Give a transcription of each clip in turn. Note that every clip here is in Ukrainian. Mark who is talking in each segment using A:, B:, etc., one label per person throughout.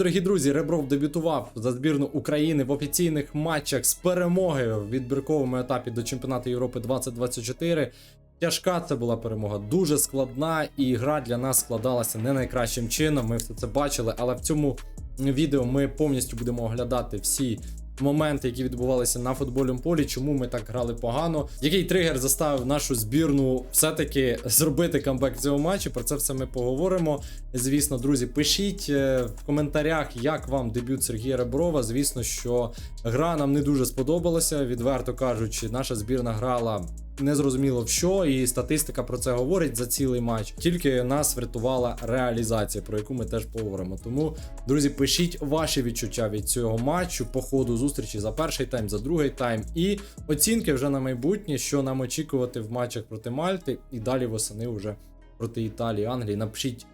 A: дорогі друзі, Ребров дебютував за збірну України в офіційних матчах з перемоги в відбірковому етапі до чемпіонату Європи 2024. Тяжка це була перемога, дуже складна, і гра для нас складалася не найкращим чином. Ми все це бачили, але в цьому відео ми повністю будемо оглядати всі моменти, які відбувалися на футбольному полі, чому ми так грали погано, який тригер заставив нашу збірну все-таки зробити камбек цього матчу. Про це все ми поговоримо. Звісно, друзі, пишіть е, в коментарях, як вам дебют Сергія Реброва. Звісно, що гра нам не дуже сподобалася. Відверто кажучи, наша збірна грала. Незрозуміло в що, і статистика про це говорить за цілий матч. Тільки нас врятувала реалізація, про яку ми теж поговоримо. Тому, друзі, пишіть ваші відчуття від цього матчу по ходу зустрічі за перший тайм, за другий тайм, і оцінки вже на майбутнє, що нам очікувати в матчах проти Мальти, і далі восени вже проти Італії, Англії. Напишіть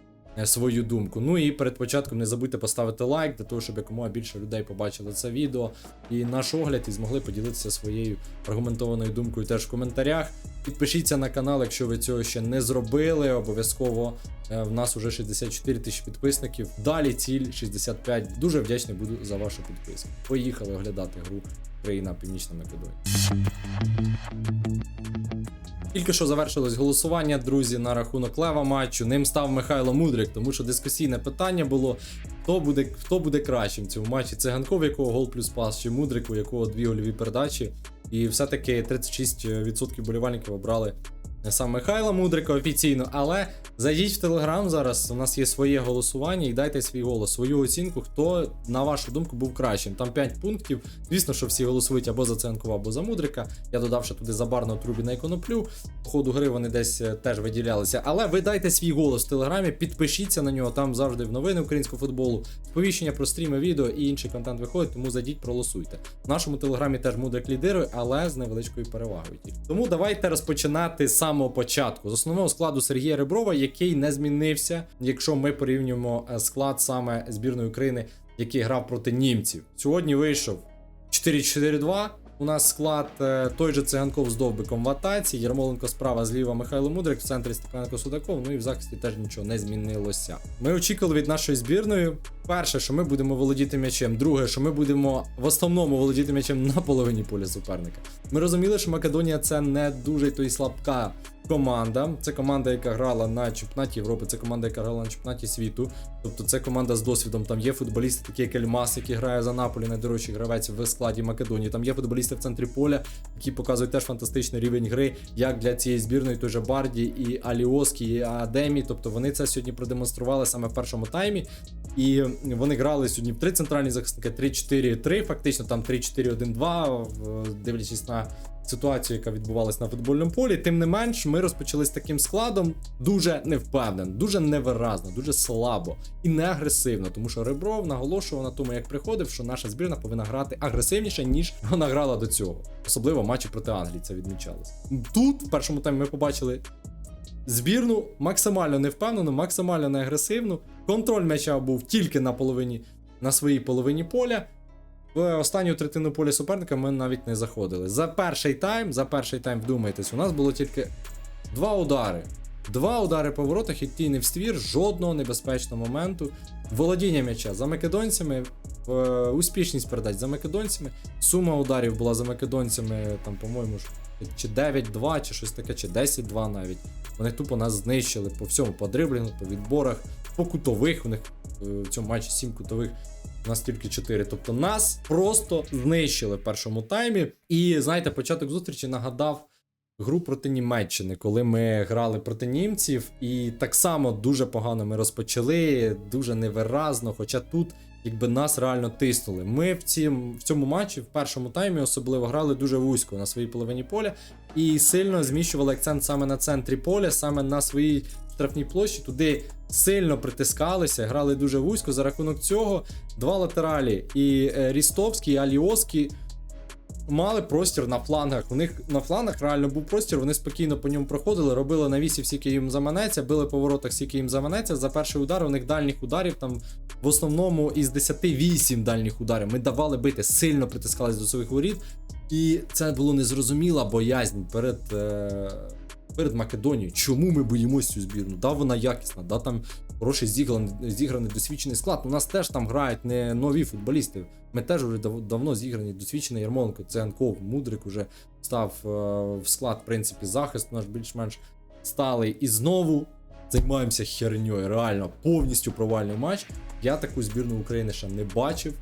A: свою думку. Ну і перед початком не забудьте поставити лайк, для того, щоб якомога більше людей побачили це відео і наш огляд, і змогли поділитися своєю аргументованою думкою теж в коментарях. Підпишіться на канал, якщо ви цього ще не зробили. Обов'язково е, в нас уже 64 тисячі підписників. Далі ціль 65. Дуже вдячний буду за вашу підписку. Поїхали оглядати гру країна Північна Македонія. Тільки що завершилось голосування, друзі, на рахунок лева матчу. Ним став Михайло Мудрик, тому що дискусійне питання було: хто буде хто буде кращим в цьому матчі? Циганков, якого гол плюс пас, чи Мудрик, у якого дві гольові передачі. І все-таки 36% болівальників обрали сам Михайла Мудрика офіційно. Але зайдіть в Телеграм зараз. У нас є своє голосування і дайте свій голос, свою оцінку, хто, на вашу думку, був кращим. Там 5 пунктів. Звісно, що всі голосують або за Ценкова, або за Мудрика. Я додав ще туди забарного Трубіна і коноплю. По ходу гри вони десь е, теж виділялися. Але ви дайте свій голос в Телеграмі, підпишіться на нього. Там завжди в новини українського футболу, сповіщення про стріми, відео і інший контент виходить, тому зайдіть, проголосуйте. В нашому телеграмі теж Мудрик лідирує, але з невеличкою перевагою. Тому давайте розпочинати з самого початку. З основного складу Сергія Реброва, який не змінився, якщо ми порівнюємо е, склад саме збірної України, який грав проти німців. Сьогодні вийшов 4-4-2. У нас склад е, той же циганков з довбиком в атаці, Єрмоленко справа, зліва Михайло Мудрик, в центрі Степаненко Судаков. Ну і в захисті теж нічого не змінилося. Ми очікували від нашої збірної. Перше, що ми будемо володіти м'ячем. Друге, що ми будемо в основному володіти м'ячем на половині поля суперника. Ми розуміли, що Македонія це не дуже то й слабка команда. Це команда, яка грала на чемпіонаті Європи, це команда, яка грала на чемпіонаті світу. Тобто це команда з досвідом. Там є футболісти, такі як Ельмас, який грає за Наполі, найдорожчий гравець в складі Македонії. Там є футболісти в центрі поля, які показують теж фантастичний рівень гри, як для цієї збірної, той же Барді, і Аліоскі, і Адемі. Тобто вони це сьогодні продемонстрували саме в першому таймі. І вони грали сьогодні в три центральні захисники, 3-4-3, фактично там 3-4-1-2, дивлячись на ситуацію, яка відбувалась на футбольному полі. Тим не менш, ми розпочали з таким складом дуже невпевнено, дуже невиразно, дуже слабо і не агресивно, тому що Ребров наголошував на тому, як приходив, що наша збірна повинна грати агресивніше, ніж вона грала до цього. Особливо матчі проти Англії це відмічалось. Тут в першому таймі ми побачили збірну максимально невпевнену, максимально неагресивну. Контроль м'яча був тільки на половині на своїй половині поля. В останню третину поля суперника ми навіть не заходили. За перший тайм, за перший тайм, вдумайтесь, у нас було тільки два удари. Два удари по воротах, які не в ствір, жодного небезпечного моменту. Володіння м'яча за македонцями, е, успішність передач за македонцями. Сума ударів була за македонцями, там, по-моєму, чи 9-2, чи щось таке, чи 10-2 навіть. Вони тупо нас знищили по всьому, по дриблінгу, по відборах, по кутових. У них е, в цьому матчі 7 кутових. Нас тільки 4. Тобто нас просто знищили в першому таймі. І знаєте, початок зустрічі нагадав гру проти Німеччини, коли ми грали проти німців, і так само дуже погано ми розпочали, дуже невиразно. Хоча тут, якби нас реально тиснули. Ми в, цім, в цьому матчі, в першому таймі, особливо грали дуже вузько на своїй половині поля і сильно зміщували акцент саме на центрі поля, саме на своїй штрафній площі. Туди сильно притискалися, грали дуже вузько. За рахунок цього два латералі і е, Рістовський, і Аліоський мали простір на флангах. У них на флангах реально був простір, вони спокійно по ньому проходили, робили навісі, скільки їм заманеться, били по воротах, скільки їм заманеться. За перший удар у них дальніх ударів там в основному із 10 8 дальніх ударів. Ми давали бити, сильно притискались до своїх воріт. І це було незрозуміла боязнь перед. Е... перед Македонією. Чому ми боїмось цю збірну? Да, вона якісна, да, там хороший зіграний, зіграний досвідчений склад. У нас теж там грають не нові футболісти. Ми теж вже дав- давно зіграні, досвідчений Ярмоленко, Циганков, Мудрик уже став е, в склад, в принципі, захист наш більш-менш сталий. І знову займаємося херньою. Реально, повністю провальний матч. Я таку збірну України ще не бачив.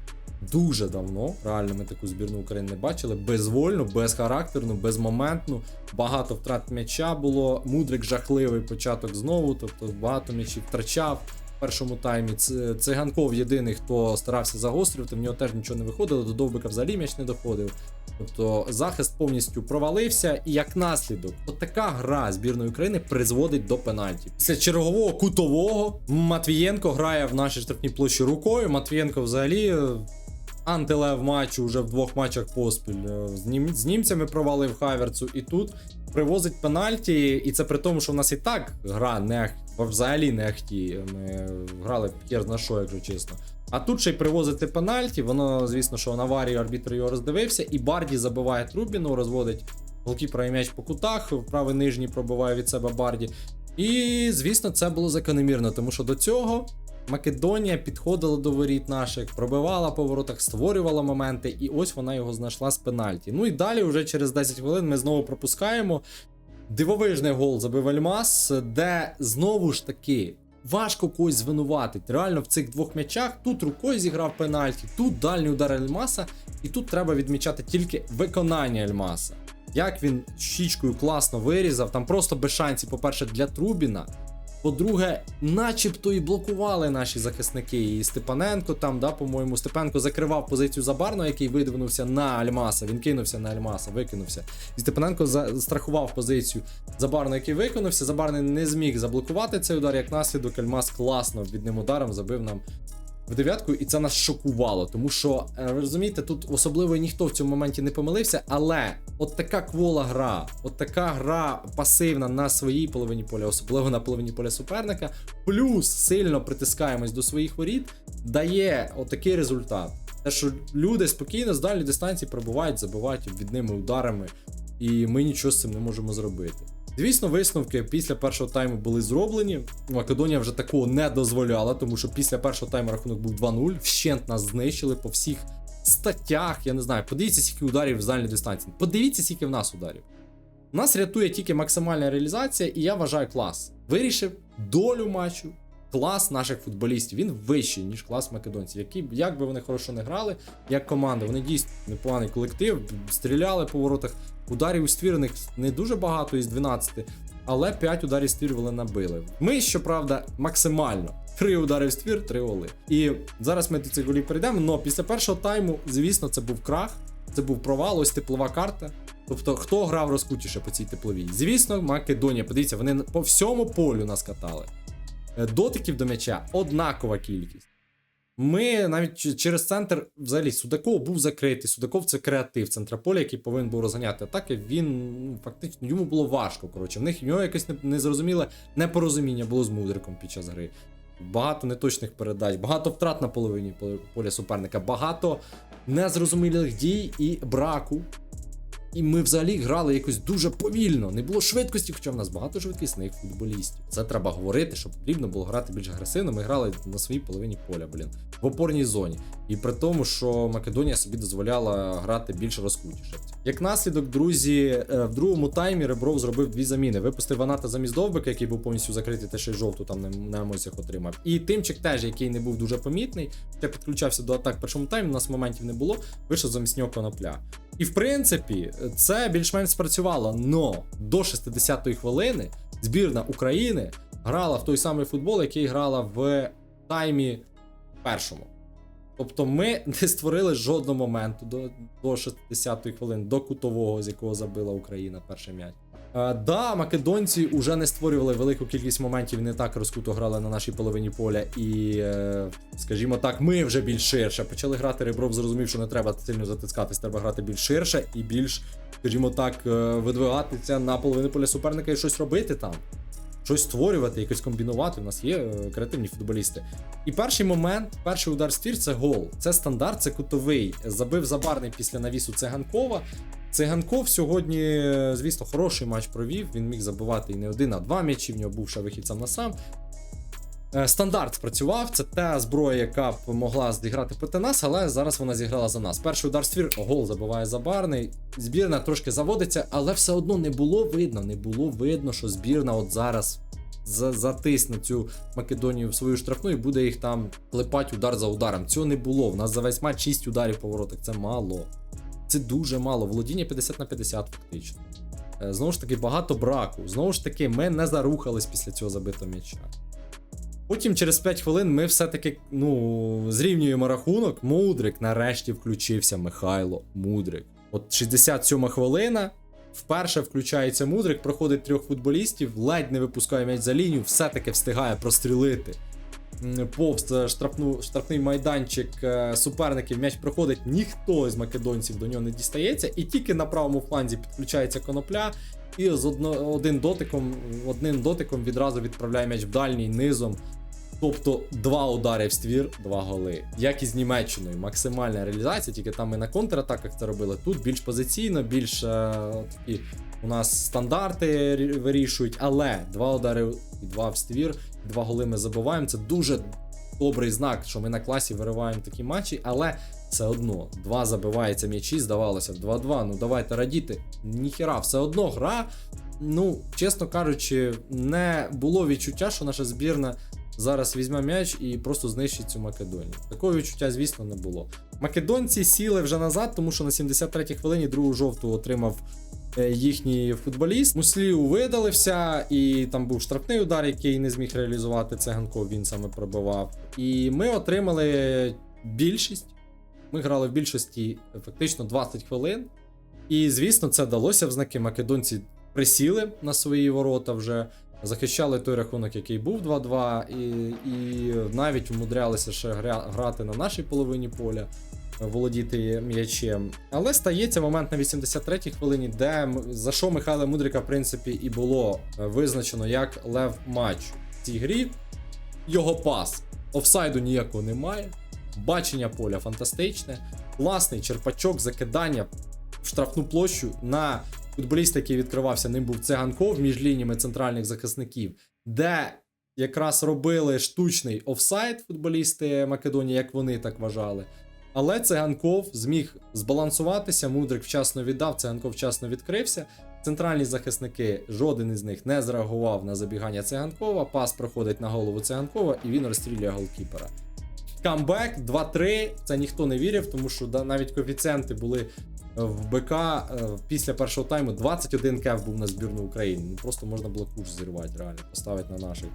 A: Дуже давно. Реально, ми таку збірну України не бачили. Безвольну, безхарактерну, безмоментну. Багато втрат м'яча було. Мудрик жахливий початок знову. Тобто багато м'ячів втрачав в першому таймі. Циганков єдиний, хто старався загострювати, в нього теж нічого не виходило. До довбика взагалі м'яч не доходив. Тобто захист повністю провалився, і як наслідок, от така гра збірної України призводить до пенальті. Після чергового кутового Матвієнко грає в нашій штрафній площі рукою. Матвієнко взагалі. Антилев матчу вже в двох матчах поспіль. Е, З, нім, з німцями провалив Хаверцу, і тут привозить пенальті. І це при тому, що в нас і так гра не взагалі не ахті. Ми грали хер на що, якщо чесно. А тут ще й привозити пенальті. Воно, звісно, що на аварію арбітр його роздивився, і Барді забиває Трубіну, розводить голкіпера м'яч по кутах, правий нижній пробиває від себе Барді. І, звісно, це було закономірно, тому що до цього Македонія підходила до воріт наших, пробивала по воротах, створювала моменти, і ось вона його знайшла з пенальті. Ну і далі, вже через 10 хвилин, ми знову пропускаємо. Дивовижний гол забив Альмас, де знову ж таки важко когось звинуватити. Реально в цих двох м'ячах тут рукою зіграв пенальті, тут дальній удар Альмаса, і тут треба відмічати тільки виконання Альмаса. Як він щічкою класно вирізав, там просто без шансів, по-перше, для Трубіна. По-друге, начебто і блокували наші захисники. І Степаненко там, да, по-моєму, Степенко закривав позицію Забарно, який видвинувся на Альмаса. Він кинувся на Альмаса, викинувся. І Степаненко застрахував позицію Забарно, який виконався. Забарний не зміг заблокувати цей удар. Як наслідок, Альмас класно відним ударом забив нам в дев'ятку, і це нас шокувало, тому що е, розумієте, тут особливо ніхто в цьому моменті не помилився, але от така квола гра, от така гра пасивна на своїй половині поля, особливо на половині поля суперника, плюс сильно притискаємось до своїх воріт, дає отакий результат. Те, що люди спокійно з дальньої дистанції пробувають, забивають відними ударами, і ми нічого з цим не можемо зробити. Звісно, висновки після першого тайму були зроблені. Македонія вже такого не дозволяла, тому що після першого тайму рахунок був 2-0. Вщент нас знищили по всіх статтях. Я не знаю, подивіться, скільки ударів з дальньої дистанції. Подивіться, скільки в нас ударів. Нас рятує тільки максимальна реалізація, і я вважаю клас. Вирішив долю матчу. Клас наших футболістів, він вищий, ніж клас македонців. Які, як би вони хорошо не грали, як команда, вони дійсно непоганий колектив, стріляли по воротах. Ударів у ствір не дуже багато із 12, але 5 ударів ствір вони набили. Ми, щоправда, максимально. Три удари в ствір, три голи. І зараз ми до цих голів перейдемо. але після першого тайму, звісно, це був крах, це був провал, ось теплова карта. Тобто, хто грав розкутіше по цій тепловій? Звісно, Македонія. Подивіться, вони по всьому полю нас катали. Е, Дотиків до м'яча однакова кількість. Ми навіть через центр, взагалі, Судаков був закритий. Судаков це креатив центра поля, який повинен був розганяти атаки. Він ну, фактично йому було важко. Коротше, в них в нього якесь незрозуміле непорозуміння було з мудриком під час гри. Багато неточних передач, багато втрат на половині поля суперника, багато незрозумілих дій і браку. І ми взагалі грали якось дуже повільно. Не було швидкості, хоча в нас багато швидкісних футболістів. Це треба говорити, що потрібно було грати більш агресивно. Ми грали на своїй половині поля, блін, в опорній зоні. І при тому, що Македонія собі дозволяла грати більш розкутіше. Як наслідок, друзі, е, в другому таймі Ребров зробив дві заміни. Випустив Ваната замість Довбика, який був повністю закритий, те ще й жовту там на, на емоціях отримав. І Тимчик теж, який не був дуже помітний, хоча підключався до атак в першому таймі, у нас моментів не було. Вийшов замість нього конопля. І в принципі, це більш-менш спрацювало. Но до 60-ї хвилини збірна України грала в той самий футбол, який грала в таймі першому. Тобто ми не створили жодного моменту до, до 60-ї хвилини, до кутового, з якого забила Україна перший м'яч. Е, да, македонці вже не створювали велику кількість моментів, не так розкуто грали на нашій половині поля. І, е, скажімо так, ми вже більш ширше почали грати. Ребров зрозумів, що не треба сильно затискатись, треба грати більш ширше і більш, скажімо так, е, видвигатися на половину поля суперника і щось робити там. Щось створювати, якось комбінувати. У нас є креативні футболісти. І перший момент, перший удар в ствір це гол. Це стандарт, це кутовий. Забив забарний після навісу Циганкова. Циганков сьогодні, звісно, хороший матч провів. Він міг забивати і не один, а два м'ячі. В нього був ще вихід сам на сам. Е, Стандарт спрацював. Це та зброя, яка б могла зіграти проти нас, але зараз вона зіграла за нас. Перший удар ствір, гол забиває забарний. Збірна трошки заводиться, але все одно не було видно. Не було видно, що збірна от зараз затисне цю Македонію в свою штрафну і буде їх там клепати удар за ударом. Цього не було. В нас за весь матч 6 ударів по воротах. Це мало. Це дуже мало. Володіння 50 на 50 фактично. Е, Знову ж таки, багато браку. Знову ж таки, ми не зарухались після цього забитого м'яча. Потім через 5 хвилин ми все-таки ну, зрівнюємо рахунок. Мудрик нарешті включився Михайло Мудрик. От 67 хвилина. Вперше включається Мудрик, проходить трьох футболістів, ледь не випускає м'яч за лінію, все-таки встигає прострілити. Повз е, штрафну, штрафний майданчик е, суперників. М'яч проходить, ніхто з македонців до нього не дістається, і тільки на правому фланзі підключається конопля, і з одно, один дотиком, одним дотиком відразу відправляє м'яч в дальній низом. Тобто два удари в ствір, два голи. Як і з Німеччиною, максимальна реалізація, тільки там ми на контратаках це робили. Тут більш позиційно, більш е, такі у нас стандарти вирішують, але два удари і два в ствір, два голи ми забуваємо. Це дуже добрий знак, що ми на класі вириваємо такі матчі, але все одно два забивається м'ячі, здавалося б 2-2. Ну давайте радіти. Ніхіра, все одно гра. Ну, чесно кажучи, не було відчуття, що наша збірна зараз візьме м'яч і просто знищить цю Македонію. Такого відчуття, звісно, не було. Македонці сіли вже назад, тому що на 73-й хвилині другу жовту отримав е, їхній футболіст. Муслів видалився, і там був штрафний удар, який не зміг реалізувати циганков, він саме пробивав. І ми отримали більшість. Ми грали в більшості фактично 20 хвилин. І, звісно, це далося в знаки. Македонці присіли на свої ворота вже, захищали той рахунок, який був 2-2, і, і навіть вмудрялися ще грати на нашій половині поля, володіти м'ячем. Але стається момент на 83-й хвилині, де за що Михайла Мудрика, в принципі, і було е, визначено як лев матч в цій грі. Його пас. Офсайду ніякого немає. Бачення поля фантастичне. Класний черпачок, закидання в штрафну площу на футболіста, який відкривався, ним був циганков між лініями центральних захисників, де якраз робили штучний офсайд футболісти Македонії, як вони так вважали. Але циганков зміг збалансуватися, Мудрик вчасно віддав, циганков вчасно відкрився. Центральні захисники, жоден із них не зреагував на забігання циганкова. Пас проходить на голову циганкова, і він розстрілює голкіпера. Камбек 2-3. Це ніхто не вірив, тому що навіть коефіцієнти були е, в БК е, після першого тайму 21 кеф був на збірну України. Ну просто можна було куш зірвати, реально, поставити на наших.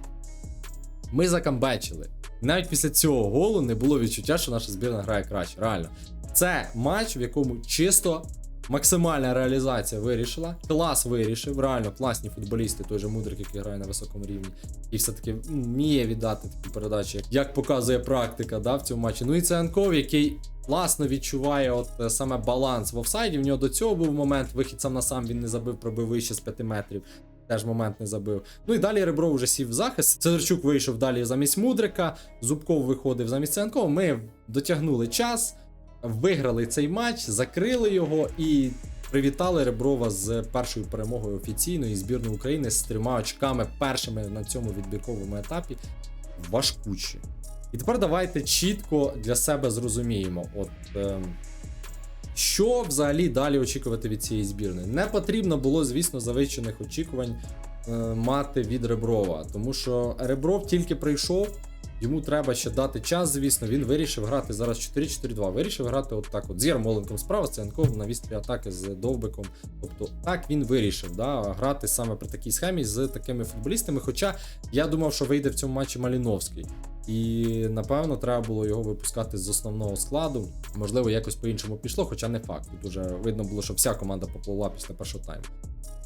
A: Ми закамбечили. Навіть після цього голу не було відчуття, що наша збірна грає краще. Реально. Це матч, в якому чисто максимальна реалізація вирішила. Клас вирішив. Реально класні футболісти, той же Мудрик, який грає на високому рівні. І все-таки вміє віддати такі передачі, як- показує практика да, в цьому матчі. Ну і це Анков, який класно відчуває от е, саме баланс в офсайді. В нього до цього був момент, вихід сам на сам він не забив, пробив вище з 5 метрів. Теж момент не забив. Ну і далі Ребро вже сів в захист. Цезарчук вийшов далі замість Мудрика. Зубков виходив замість Цянкова. Ми дотягнули час, виграли цей матч, закрили його і привітали Реброва з першою перемогою офіційної збірної України з трьома очками першими на цьому відбірковому етапі. Важкучі. І тепер давайте чітко для себе зрозуміємо. От, ем, що взагалі далі очікувати від цієї збірної? Не потрібно було, звісно, завищених очікувань е, мати від Реброва, тому що Ребров тільки прийшов, йому треба ще дати час, звісно. Він вирішив грати зараз 4-4-2. Вирішив грати от так: от з Ярмоленком справа, з Цянковим на вістрі атаки з Довбиком. Тобто, так він вирішив да, грати саме при такій схемі з такими футболістами. Хоча я думав, що вийде в цьому матчі Маліновський. І напевно треба було його випускати з основного складу. Можливо, якось по-іншому пішло, хоча не факт. Тут уже видно було, що вся команда попливла після першого тайму.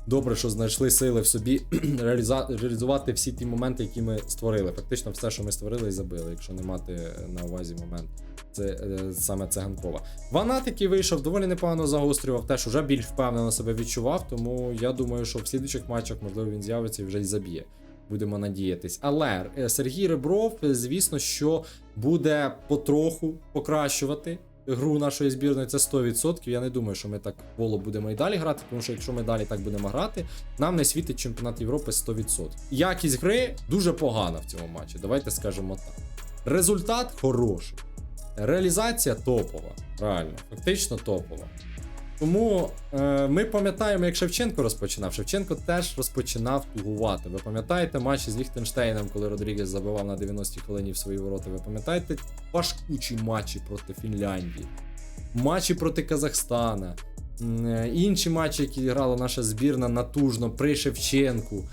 A: Добре, що знайшли сили в собі реалізувати всі ті моменти, які ми створили. Фактично, все, що ми створили і забили, якщо не мати на увазі момент. Це е, саме Циганкова. Ванат, який вийшов, доволі непогано загострював, теж уже більш впевнено себе відчував. Тому я думаю, що в слідучих матчах, можливо, він з'явиться і вже й заб'є. Будемо надіятись. Але е, Сергій Ребров, е, звісно, що буде потроху покращувати гру нашої збірної, це 100%. Я не думаю, що ми так воло будемо і далі грати, тому що якщо ми далі так будемо грати, нам не світить чемпіонат Європи 100%. Якість гри дуже погана в цьому матчі. Давайте скажемо так. Результат хороший. Реалізація топова. Реально, фактично топова. Тому е, ми пам'ятаємо, як Шевченко розпочинав. Шевченко теж розпочинав тугувати. Ви пам'ятаєте матчі з Ліхтенштейном, коли Родрігес забивав на 90-й хвилині в свої ворота. Ви пам'ятаєте важкучі матчі проти Фінляндії, матчі проти Казахстана, е, інші матчі, які грала наша збірна натужно при Шевченку.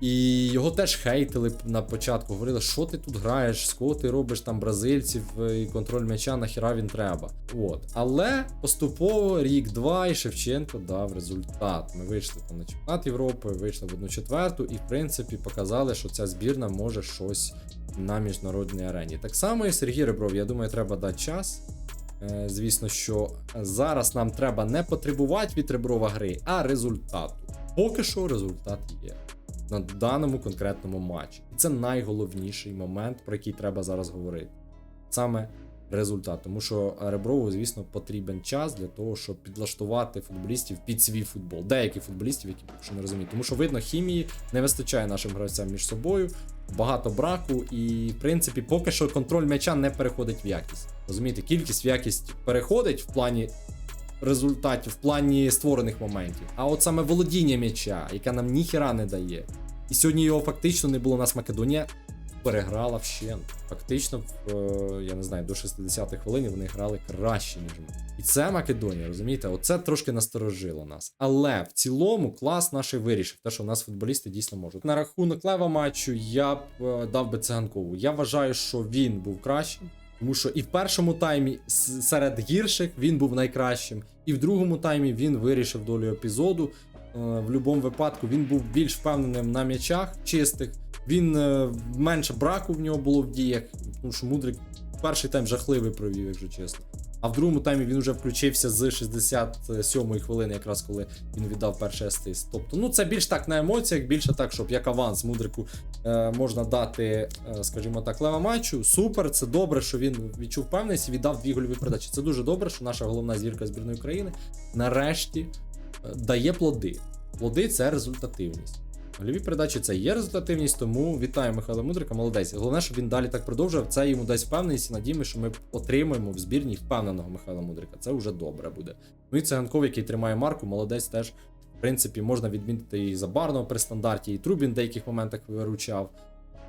A: І його теж хейтили на початку. Говорили, що ти тут граєш, з кого ти робиш там бразильців е, і контроль м'яча, нахіра він треба. От. Але поступово рік-два і Шевченко дав результат. Ми вийшли там на чемпіонат Європи, вийшли в одну четверту, і в принципі показали, що ця збірна може щось на міжнародній арені. Так само і Сергій Ребров, я думаю, треба дати час. Е, Звісно, що зараз нам треба не потребувати від Реброва гри, а результату. Поки що результат є на даному конкретному матчі. І це найголовніший момент, про який треба зараз говорити. Саме результат. Тому що Реброву, звісно, потрібен час для того, щоб підлаштувати футболістів під свій футбол. Деяких футболістів, які поки що не розуміють. Тому що видно, хімії не вистачає нашим гравцям між собою, багато браку, і в принципі, поки що контроль м'яча не переходить в якість. Розумієте, кількість в якість переходить в плані результатів, в плані створених моментів. А от саме володіння м'яча, яке нам ніхіра не дає. І сьогодні його фактично не було. У нас Македонія переграла вщент. Фактично, в, е, я не знаю, до 60-х хвилин вони грали краще, ніж ми. І це Македонія, розумієте? Оце трошки насторожило нас. Але в цілому клас наш вирішив, те, що у нас футболісти дійсно можуть. На рахунок лева матчу я б е, дав би циганкову. Я вважаю, що він був кращим. Тому що і в першому таймі серед гірших він був найкращим, і в другому таймі він вирішив долю епізоду. Е, В будь-якому випадку він був більш впевненим на м'ячах чистих. Він е, менше браку в нього було в діях, тому що Мудрик перший тайм жахливий провів, якщо чесно. А в другому таймі він вже включився з 67-ї хвилини, якраз коли він віддав перший асист. Тобто, ну це більш так на емоціях, більше так, щоб як аванс Мудрику е, можна дати, е, скажімо так, лева матчу. Супер, це добре, що він відчув впевненість і віддав дві гольові передачі. Це дуже добре, що наша головна зірка збірної України нарешті е, дає плоди. Плоди це результативність. Гольові передачі це є результативність, тому вітаю Михайла Мудрика, молодець. Головне, щоб він далі так продовжував. Це йому дасть впевненість і надіємо, що ми отримаємо в збірні впевненого Михайла Мудрика. Це вже добре буде. Ну і Циганков, який тримає марку, молодець теж. В принципі, можна відмітити і Забарного при стандарті, і Трубін в деяких моментах виручав.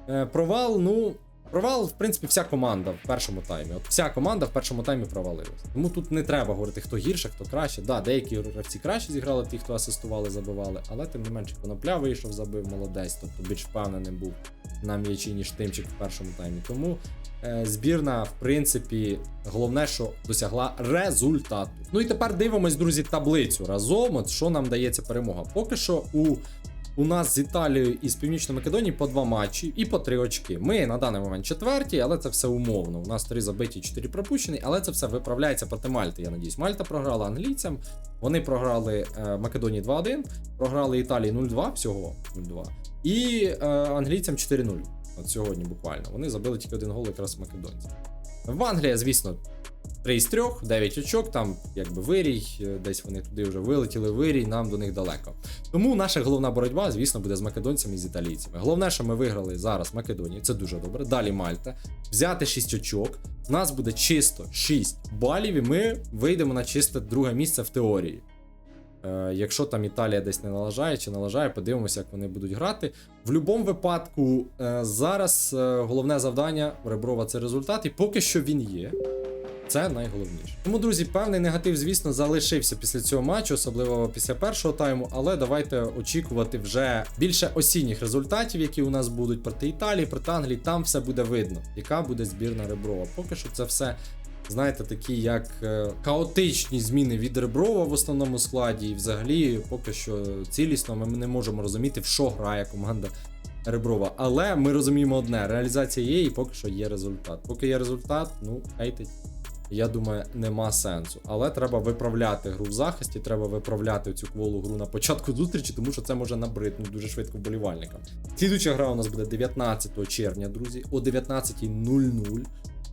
A: Е, провал, ну. Провал, в принципі, вся команда в першому таймі. От вся команда в першому таймі провалилась. Тому тут не треба говорити, хто гірше, хто краще. Да, деякі гравці краще зіграли, ті, хто асистували, забивали, але тим не менше конопля вийшов, забив молодець, тобто більш впевненим був на м'ячі, ніж тимчик в першому таймі. Тому е, збірна, в принципі, головне, що досягла результату. Ну і тепер дивимось, друзі, таблицю разом. От що нам дається перемога. Поки що у у нас з Італією і з Північної Македонії по два матчі і по три очки. Ми на даний момент четверті, але це все умовно. У нас три забиті, чотири пропущені, але це все виправляється проти Мальти. Я надіюсь. Мальта програла англійцям. Вони програли е, Македонії 2-1, програли Італії 0-2, всього 0-2. І е, англійцям 4-0. От сьогодні буквально. Вони забили тільки один гол якраз македонцям. В Англії, звісно, 3 з 3, 9 очок, там якби вирій, е, десь вони туди вже вилетіли вирій, нам до них далеко. Тому наша головна боротьба, звісно, буде з македонцями і з італійцями. Головне, що ми виграли зараз Македонію, це дуже добре. Далі Мальта. Взяти 6 очок. У нас буде чисто 6 балів, і ми вийдемо на чисте друге місце в теорії. Е, якщо там Італія десь не налажає чи налажає, подивимося, як вони будуть грати. В будь-якому випадку, е, зараз е, головне завдання Реброва це результат, і поки що він є. Це найголовніше. Тому, друзі, певний негатив, звісно, залишився після цього матчу, особливо після першого тайму. Але давайте очікувати вже більше осінніх результатів, які у нас будуть проти Італії, проти Англії. Там все буде видно, яка буде збірна Реброва. Поки що це все. Знаєте, такі як е, хаотичні зміни від Реброва в основному складі, і взагалі поки що цілісно ми не можемо розуміти, в що грає команда Реброва. Але ми розуміємо одне: реалізація є, і поки що є результат. Поки є результат, ну хейтить. Я думаю, нема сенсу. Але треба виправляти гру в захисті, треба виправляти цю кволу гру на початку зустрічі, тому що це може набридну дуже швидко вболівальникам. Слідуча гра у нас буде 19 червня, друзі, о 19.00.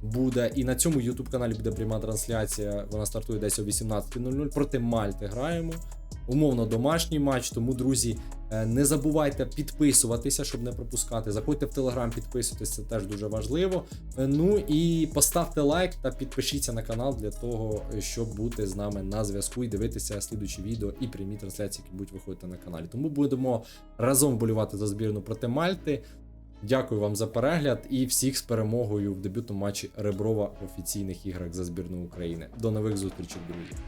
A: буде. І на цьому YouTube каналі буде пряма трансляція. Вона стартує десь о 18.00. Проти Мальти граємо. Умовно домашній матч. Тому, друзі, е, не забувайте підписуватися, щоб не пропускати. Заходьте в Телеграм, підписуйтесь, це теж дуже важливо. Е, Ну і поставте лайк та підпишіться на канал для того, щоб бути з нами на зв'язку і дивитися слідучі відео і прямі трансляції, які будуть виходити на каналі. Тому будемо разом болювати за збірну проти Мальти. Дякую вам за перегляд і всіх з перемогою в дебютному матчі Реброва в офіційних іграх за збірну України. До нових зустрічей, друзі.